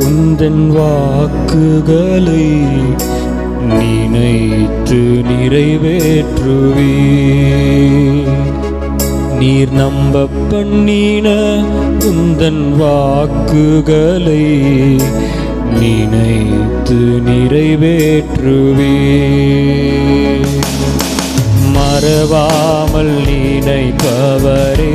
உந்தன் வாக்குகளை நினைத்து நிறைவேற்றுவே நீர் நம்ப பண்ணின உந்தன் வாக்குகளை நினைத்து நிறைவேற்றுவே மறவாமல் நினைப்பவரே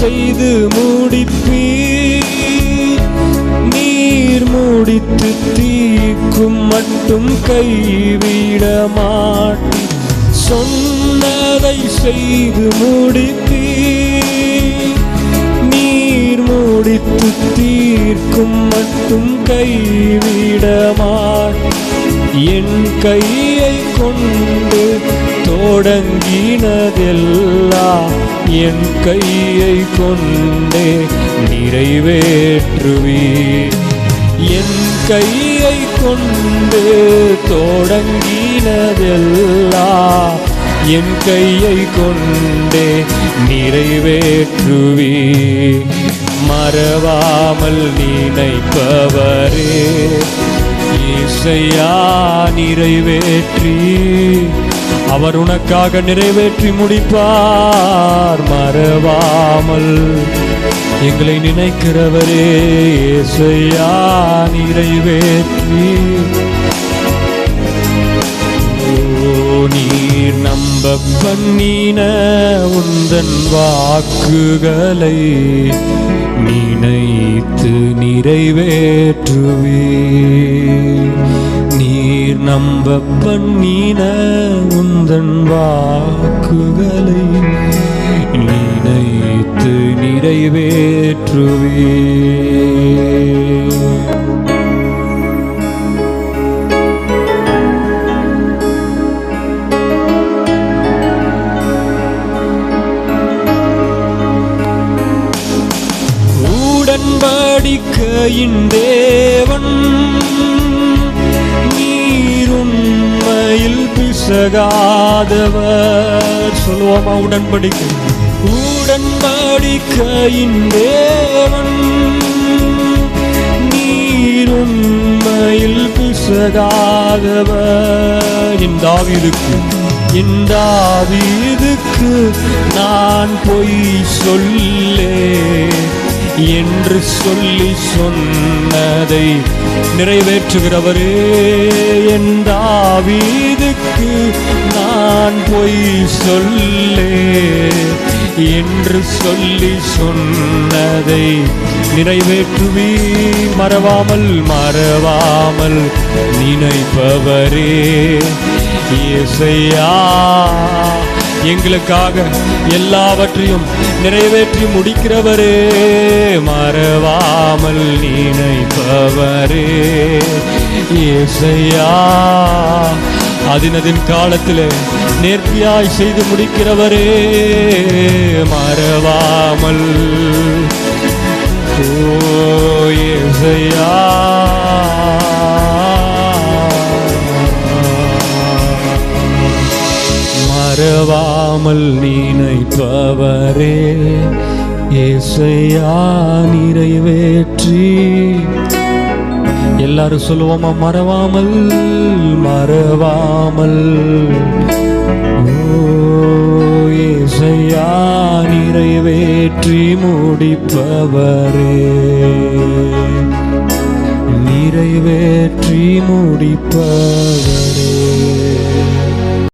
செய்து முடிப்பீர். நீர் முடித்து தீக்கும் மட்டும் கைவிட மாட்டி சொன்னதை செய்து முடிப்பீ நீர் முடித்து தீர்க்கும் மட்டும் கைவிட மாட்டி என் கையை கொண்டு தொடங்கினதெல்லாம் என் கையை கொண்டே நிறைவேற்றுவி என் கையை கொண்டு தொடங்கினதெல்லாம் என் கையை கொண்டே நிறைவேற்றுவி மறவாமல் நினைப்பவரே இசையா நிறைவேற்றி அவர் உனக்காக நிறைவேற்றி முடிப்பார் மறவாமல். எங்களை நினைக்கிறவரே இசையா நிறைவேற்றி ஓ, நீர் நம்ப பண்ணின உந்தன் வாக்குகளை நினைத்து நிறைவேற்றுவே நீர் நம்ப பண்ணின உந்தன் வாக்குகளை நினைத்து நிறைவேற்றுவே உடன்படிக்கையின் தேவன் பேசகாதவர். சொல்லுவோமா உடன்படிக்கை? உடன்படிக்கையின் தேவன். நீர் உண்மையில் பிசகாதவர். இந்த ஆவிதுக்கு இந்த ஆவிதுக்கு நான் பொய் சொல்லே என்று சொல்லி சொன்னதை நிறைவேற்றுகிறவரே என் தாவீதுக்கு நான் பொய் சொல்லே என்று சொல்லி சொன்னதை நிறைவேற்றுவி மறவாமல் மறவாமல் நினைப்பவரே. இசையா எங்களுக்காக எல்லாவற்றையும் நிறைவேற்றி முடிக்கிறவரே மறவாமல் நினைப்பவரே. இசையா அதினதின் காலத்தில் நேர்த்தியாய் செய்து முடிக்கிறவரே மறவாமல். ஓ இசையா நினைப்பவரே ஏசையா நிறைவேற்றி. எல்லாரும் சொல்லுவோமா மறவாமல் மறவாமல். ஓ ஏசையா நிறைவேற்றி முடிப்பவரே. நிறைவேற்றி முடிப்பவரே.